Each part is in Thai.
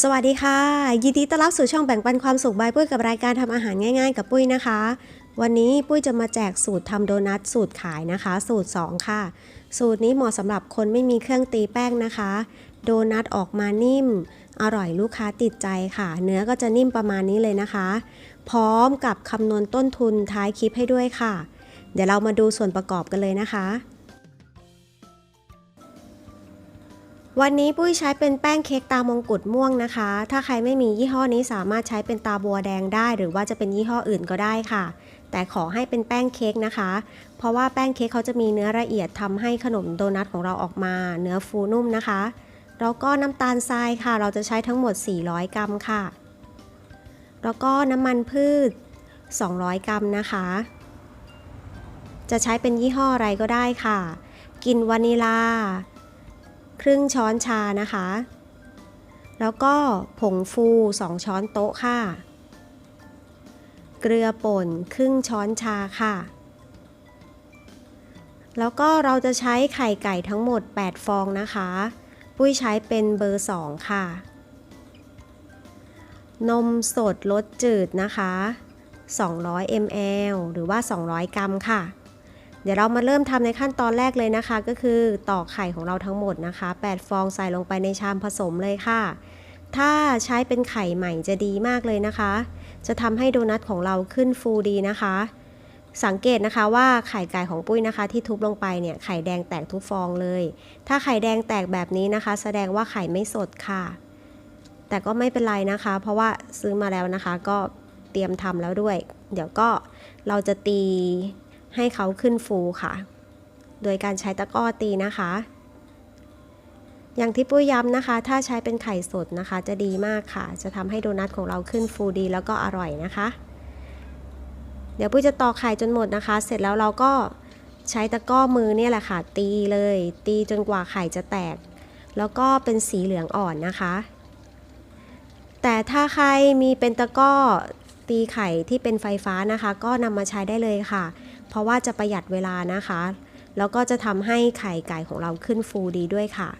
สวัสดีค่ะ ยินดีต้อนรับสู่ช่องแบ่งปันความสุขบายปุ้ยกับรายการทำอาหารง่าย ๆ กับปุ้ยนะคะ วันนี้ปุ้ยจะมาแจกสูตรทำโดนัทสูตรขายนะคะ สูตร 2 ค่ะ สูตรนี้เหมาะสำหรับคนไม่มีเครื่องตีแป้งนะคะ โดนัทออกมานิ่ม อร่อยลูกค้าติดใจค่ะ เนื้อก็จะนิ่มประมาณนี้เลยนะคะ พร้อมกับคำนวณต้นทุนท้ายคลิปให้ด้วยค่ะ เดี๋ยวเรามาดูส่วนประกอบกันเลยนะคะ วันนี้ปุ้ยใช้เป็นแป้งเค้กตามงกุฎม่วงนะคะ ถ้าใครไม่มียี่ห้อนี้สามารถใช้เป็นตาบัวแดงได้ หรือว่าจะเป็นยี่ห้ออื่นก็ได้ค่ะ แต่ขอให้เป็นแป้งเค้กนะคะ เพราะว่าแป้งเค้กเขาจะมีเนื้อละเอียดทำให้ขนมโดนัทของเราออกมา เนื้อฟูนุ่มนะคะ แล้วก็น้ำตาลทรายค่ะ เราจะใช้ทั้งหมด 400 กรัมค่ะ แล้วก็น้ำมันพืช 200 กรัมนะคะ จะใช้เป็นยี่ห้ออะไรก็ได้ค่ะกินวานิลา ครึ่งช้อนชานะคะ แล้วก็ผงฟู 2 ช้อนโต๊ะค่ะ เกลือป่นครึ่งช้อนชาค่ะ แล้วก็เราจะใช้ไข่ไก่ทั้งหมด 8 ฟองนะคะ ปุ้ยใช้เป็นเบอร์ 2 ค่ะ นมสดรสจืดนะคะ 200 ml หรือว่า 200 กรัมค่ะ เดี๋ยวเรามาเริ่มทำในขั้นตอนแรกเลยนะคะ ก็คือตอกไข่ของเราทั้งหมดนะคะ 8 ฟองใส่ลงไปในชามผสมเลยค่ะ ถ้าใช้เป็นไข่ใหม่จะดีมากเลยนะคะ จะทำให้โดนัทของเราขึ้นฟูดีนะคะ สังเกตนะคะว่าไข่ไก่ของปุ้ยนะคะ ที่ทุบลงไปเนี่ยไข่แดงแตกทุกฟองเลย ถ้าไข่แดงแตกแบบนี้นะคะ แสดงว่าไข่ไม่สดค่ะ แต่ก็ไม่เป็นไรนะคะ เพราะว่าซื้อมาแล้วนะคะก็เตรียมทำแล้วด้วย เดี๋ยวก็เราจะตี ให้เขาขึ้นฟูค่ะ โดยการใช้ตะกร้อตีนะคะ อย่างที่ปุ้ยย้ำนะคะ ถ้าใช้เป็นไข่สดนะคะ จะดีมากค่ะ จะทำให้โดนัทของเราขึ้นฟูดีแล้วก็อร่อยนะคะ เดี๋ยวปุ้ยจะตอกไข่จนหมดนะคะ เสร็จแล้วเราก็ใช้ตะกร้อมือเนี่ยแหละค่ะ ตีเลย ตีจนกว่าไข่จะแตก แล้วก็เป็นสีเหลืองอ่อนนะคะ แต่ถ้าใครมีเป็นตะกร้อตีไข่ที่เป็นไฟฟ้านะคะ ก็นำมาใช้ได้เลยค่ะ เพราะว่าจะประหยัดเวลานะคะ แล้วก็จะทำให้ไข่ไก่ของเราขึ้นฟูดีด้วยค่ะ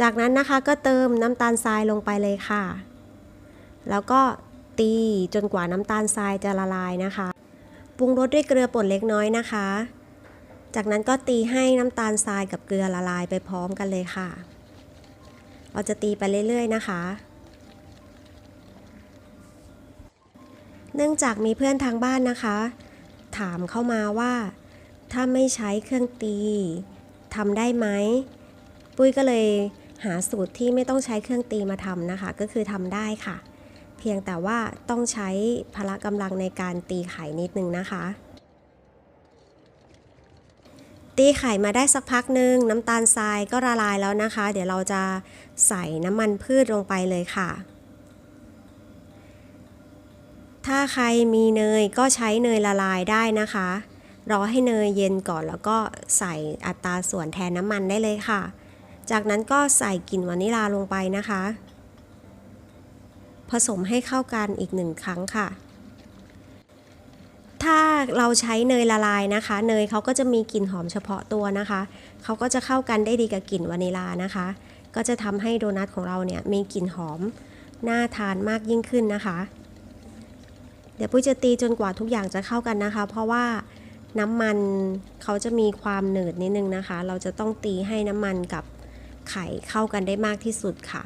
จากนั้นนะคะก็เติมน้ำตาลทรายลงไปเลยค่ะ แล้วก็ตีจนกว่าน้ำตาลทรายจะละลายนะคะ ปรุงรสด้วยเกลือป่นเล็กน้อยนะคะ จากนั้นก็ตีให้น้ำตาลทรายกับเกลือละลายไปพร้อมกันเลยค่ะ เราจะตีไปเรื่อยๆนะคะ เนื่องจากมีเพื่อนทางบ้านนะคะ ถามเข้ามาว่า ถ้าไม่ใช้เครื่องตีทำได้ไหม ปุ้ยก็เลยหาสูตรที่ไม่ต้องใช้เครื่องตีมาทำนะคะ ก็คือทำได้ค่ะ เพียงแต่ว่าต้องใช้พละกำลังในการตีไข่นิดนึงนะคะ ตีไข่มาได้สักพักหนึ่งน้ำตาลทรายก็ละลายแล้วนะคะ เดี๋ยวเราจะใส่น้ำมันพืชลงไปเลยค่ะ ถ้าใครมีเนยก็ใช้เนยละลายได้นะคะ รอให้เนยเย็นก่อนแล้วก็ใส่อัตราส่วนแทนน้ำมันได้เลยค่ะ จากนั้นก็ใส่กลิ่นวานิลาลงไปนะคะ ผสมให้เข้ากันอีกหนึ่งครั้งค่ะ ถ้าเราใช้เนยละลายนะคะ เนยเขาก็จะมีกลิ่นหอมเฉพาะตัวนะคะ เขาก็จะเข้ากันได้ดีกับกลิ่นวานิลานะคะ ก็จะทำให้โดนัทของเราเนี่ยมีกลิ่นหอมน่าทานมากยิ่งขึ้นนะคะ เดี๋ยวปุ้ยจะตีจนกว่าทุกอย่างจะเข้ากันนะคะ เพราะว่าน้ำมันเขาจะมีความหนืดนิดนึงนะคะ เราจะต้องตีให้น้ำมันกับไข่เข้ากันได้มากที่สุดค่ะ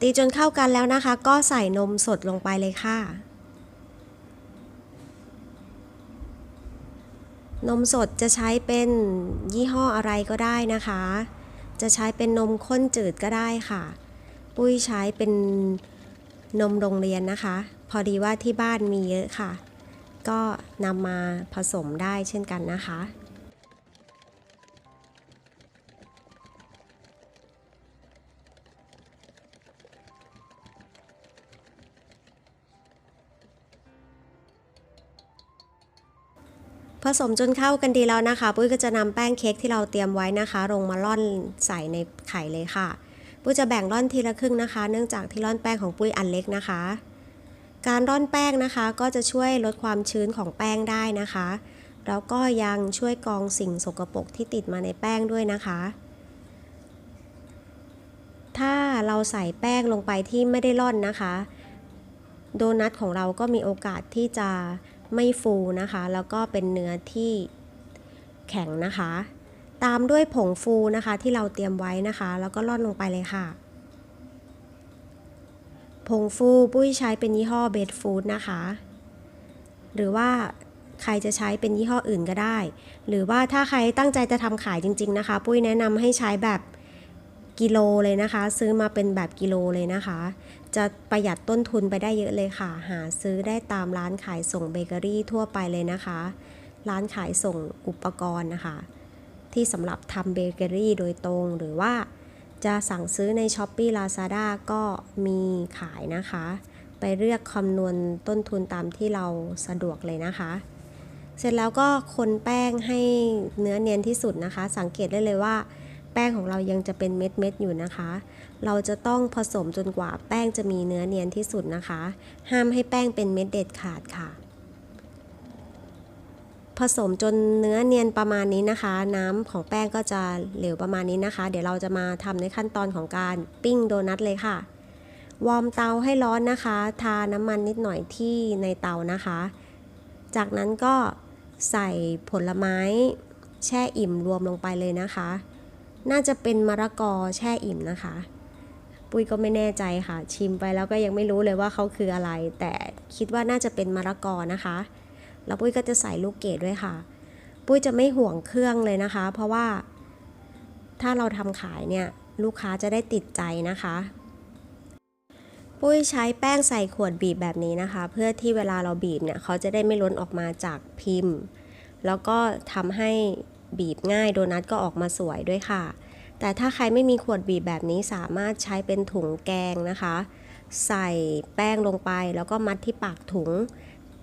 ตีจนเข้ากันแล้วนะคะ ก็ใส่นมสดลงไปเลยค่ะ นมสดจะใช้เป็นยี่ห้ออะไรก็ได้นะคะ จะใช้เป็นนมข้นจืดก็ได้ค่ะ ปุ้ยใช้เป็นนมโรงเรียนนะคะ พอดีว่าที่บ้านมีเยอะค่ะ ก็นำมาผสมได้เช่นกันนะคะ ผสมจนเข้ากันดีแล้วนะคะ ปุ้ยก็จะนำแป้งเค้กที่เราเตรียมไว้นะคะ ลงมาร่อนใส่ในไข่เลยค่ะ ปุ้ยจะแบ่งร่อนทีละครึ่งนะคะ เนื่องจากที่ร่อนแป้งของปุ้ยอันเล็กนะคะ การร่อนแป้งนะคะก็จะช่วยลดความชื้นของแป้งได้นะคะ แล้วก็ยังช่วยกองสิ่งสกปรกที่ติดมาในแป้งด้วยนะคะ ถ้าเราใส่แป้งลงไปที่ไม่ได้ร่อนนะคะ โดนัทของเราก็มีโอกาสที่จะ ไม่ฟูนะคะ แล้วก็เป็นเนื้อที่แข็งนะคะ ตามด้วยผงฟูนะคะที่เราเตรียมไว้นะคะ แล้วก็ร่อนลงไปเลยค่ะ ผงฟูปุ้ยใช้เป็นยี่ห้อเบดฟูดนะคะ หรือว่าใครจะใช้เป็นยี่ห้ออื่นก็ได้ หรือว่าถ้าใครตั้งใจจะทำขายจริง ๆ นะคะ ปุ้ยแนะนำให้ใช้แบบ กิโลเลยนะคะ ซื้อมาเป็นแบบกิโลเลยนะคะ จะประหยัดต้นทุนไปได้เยอะเลยค่ะ หาซื้อได้ตามร้านขายส่งเบเกอรี่ทั่วไปเลยนะคะ ร้านขายส่งอุปกรณ์นะคะ ที่สำหรับทำเบเกอรี่โดยตรงหรือว่าจะสั่งซื้อใน s h อ p e e Lazada ก็มีขายนะคะ ไปเลือกคำนวณต้นทุนตามที่เราสะดวกเลยนะคะ เสร็จแล้วก็คนแป้งให้เนื้อเนียนที่สุดนะคะ สังเกตได้เลยว่า แป้งของเรายังจะเป็นเม็ดเม็ดๆอยู่นะคะ เราจะต้องผสมจนกว่าแป้งจะมีเนื้อเนียนที่สุดนะคะ ห้ามให้แป้งเป็นเม็ดเด็ดขาดค่ะ ผสมจนเนื้อเนียนประมาณนี้นะคะ น้ำของแป้งก็จะเหลวประมาณนี้นะคะ เดี๋ยวเราจะมาทำในขั้นตอนของการปิ้งโดนัทเลยค่ะ วอร์มเตาให้ร้อนนะคะ ทาน้ำมันนิดหน่อยที่ในเตานะคะ จากนั้นก็ใส่ผลไม้แช่อิ่มรวมลงไปเลยนะคะ น่าจะเป็นมะละกอแช่อิ่มนะคะ ปุ้ยก็ไม่แน่ใจค่ะ ชิมไปแล้วก็ยังไม่รู้เลยว่าเขาคืออะไร แต่คิดว่าน่าจะเป็นมะละกอนะคะ แล้วปุ้ยก็จะใส่ลูกเกดด้วยค่ะ ปุ้ยจะไม่ห่วงเครื่องเลยนะคะ เพราะว่าถ้าเราทำขายเนี่ยลูกค้าจะได้ติดใจนะคะ ปุ้ยใช้แป้งใส่ขวดบีบแบบนี้นะคะ เพื่อที่เวลาเราบีบเนี่ยเขาจะได้ไม่ล้นออกมาจากพิมพ์ แล้วก็ทำให้ บีบง่ายโดนัทก็ออกมาสวยด้วยค่ะ แต่ถ้าใครไม่มีขวดบีบแบบนี้สามารถใช้เป็นถุงแกงนะคะ ใส่แป้งลงไปแล้วก็มัดที่ปากถุง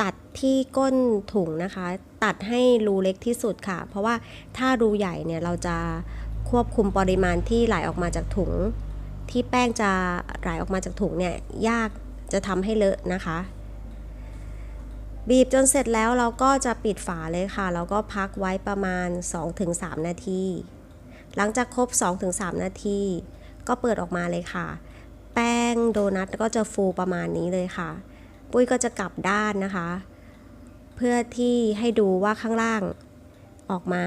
ตัดที่ก้นถุงนะคะ ตัดให้รูเล็กที่สุดค่ะ เพราะว่าถ้ารูใหญ่เนี่ยเราจะควบคุมปริมาณที่ไหลออกมาจากถุง ที่แป้งจะไหลออกมาจากถุงเนี่ยยากจะทำให้เลอะนะคะ บีบจนเสร็จแล้วเราก็จะปิดฝาเลยค่ะ แล้วก็พักไว้ประมาณ 2-3 นาที หลังจากครบ 2-3 นาที ก็เปิดออกมาเลยค่ะ แป้งโดนัทก็จะฟูประมาณนี้เลยค่ะ ปุ้ยก็จะกลับด้านนะคะ เพื่อที่ให้ดูว่าข้างล่างออกมา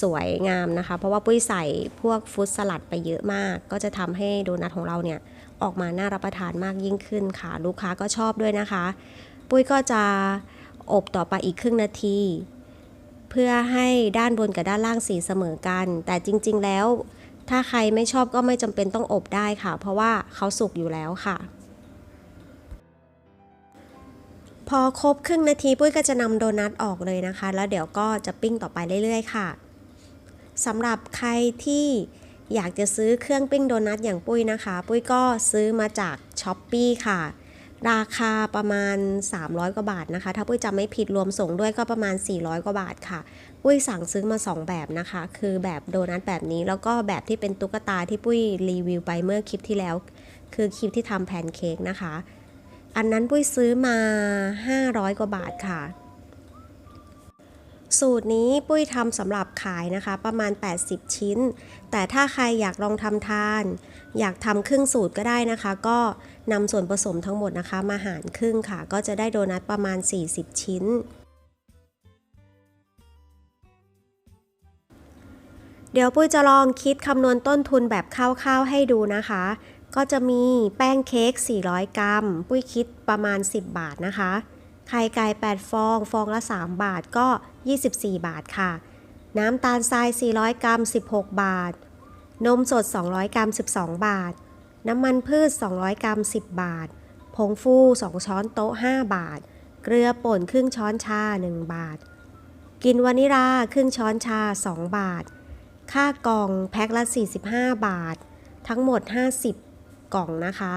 สวยงามนะคะ เพราะว่าปุ้ยใส่พวกฟุตสลัดไปเยอะมาก ก็จะทำให้โดนัทของเราเนี่ยออกมาน่ารับประทานมากยิ่งขึ้นค่ะ ลูกค้าก็ชอบด้วยนะคะ ปุ้ยก็จะ อบต่อไปอีกครึ่งนาที เพื่อให้ด้านบนกับด้านล่างสีเสมอกัน แต่จริง ๆ แล้ว ถ้าใครไม่ชอบก็ไม่จำเป็นต้องอบได้ค่ะ เพราะว่าเขาสุกอยู่แล้วค่ะ พอครบครึ่งนาทีปุ้ยก็จะนำโดนัทออกเลยนะคะ แล้วเดี๋ยวก็จะปิ้งต่อไปเรื่อย ๆ ค่ะสำหรับใครที่อยากจะซื้อเครื่องปิ้งโดนัทอย่างปุ้ยนะคะ ปุ้ยก็ซื้อมาจากช้อปปีค่ะ ราคาประมาณ 300 กว่าบาทนะคะ ถ้าปุ้ยจำไม่ผิดรวมส่งด้วยก็ประมาณ 400 กว่าบาทค่ะ ปุ้ยสั่งซื้อมา 2 แบบนะคะ คือแบบโดนัทแบบนี้ แล้วก็แบบที่เป็นตุ๊กตาที่ปุ้ยรีวิวไปเมื่อคลิปที่แล้ว คือคลิปที่ทำแพนเค้กนะคะ อันนั้นปุ้ยซื้อมา 500 กว่าบาทค่ะ สูตรนี้ปุ้ยทำสำหรับขายนะคะประมาณ 80 ชิ้น แต่ถ้าใครอยากลองทำทาน อยากทำครึ่งสูตรก็ได้นะคะ ก็นำส่วนผสมทั้งหมดนะคะ มาหารครึ่งค่ะ ก็จะได้โดนัทประมาณ 40 ชิ้น เดี๋ยวปุ้ยจะลองคิดคำนวณต้นทุนแบบคร่าวๆให้ดูนะคะ ก็จะมีแป้งเค้ก 400 กรัม ปุ้ยคิดประมาณ 10 บาทนะคะ ไข่ไก่ 8 ฟอง ฟองละ 3 บาทก็ 24 บาทค่ะ น้ำตาลทราย 400 กรัม 16 บาท นมสด 200 กรัม 12 บาท น้ำมันพืช 200 กรัม 10 บาท ผงฟู 2 ช้อนโต๊ะ 5 บาท เกลือป่นครึ่งช้อนชา 1 บาท กินวานิลาครึ่งช้อนชา 2 บาท ค่ากล่องแพ็คละ 45 บาท ทั้งหมด 50 กล่องนะคะ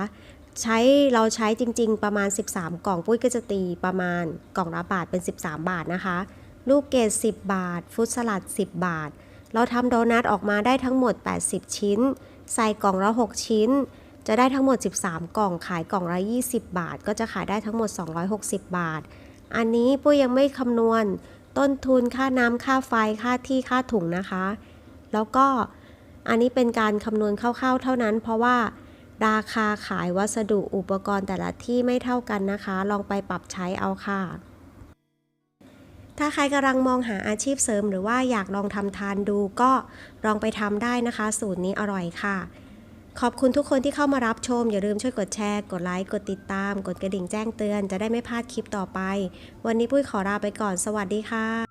ใช้เราใช้จริง ๆ ประมาณ 13 กล่องปุ้ยก็จะตีประมาณกล่องละบาทเป็น 13 บาทนะคะ ลูกเกด10 บาท ฟุตสลัด 10 บาท เราทำโดนัทออกมาได้ทั้งหมด 80 ชิ้น ใส่กล่องละ 6 ชิ้น จะได้ทั้งหมด 13 กล่องขายกล่องละ 20 บาท ก็จะขายได้ทั้งหมด 260 บาท อันนี้ปุ้ยยังไม่คำนวณ ต้นทุนค่าน้ำค่าไฟค่าที่ค่าถุงนะคะ แล้วก็อันนี้เป็นการคำนวณคร่าวๆเท่านั้น เพราะว่า ราคาขายวัสดุอุปกรณ์แต่ละที่ไม่เท่ากันนะคะ ลองไปปรับใช้เอาค่ะ ถ้าใครกำลังมองหาอาชีพเสริม หรือว่าอยากลองทำทานดูก็ลองไปทำได้นะคะ สูตรนี้อร่อยค่ะ ขอบคุณทุกคนที่เข้ามารับชม อย่าลืมช่วยกดแชร์ กดไลค์ กดติดตาม กดกระดิ่งแจ้งเตือน จะได้ไม่พลาดคลิปต่อไป วันนี้ปุ้ยขอลาไปก่อน สวัสดีค่ะ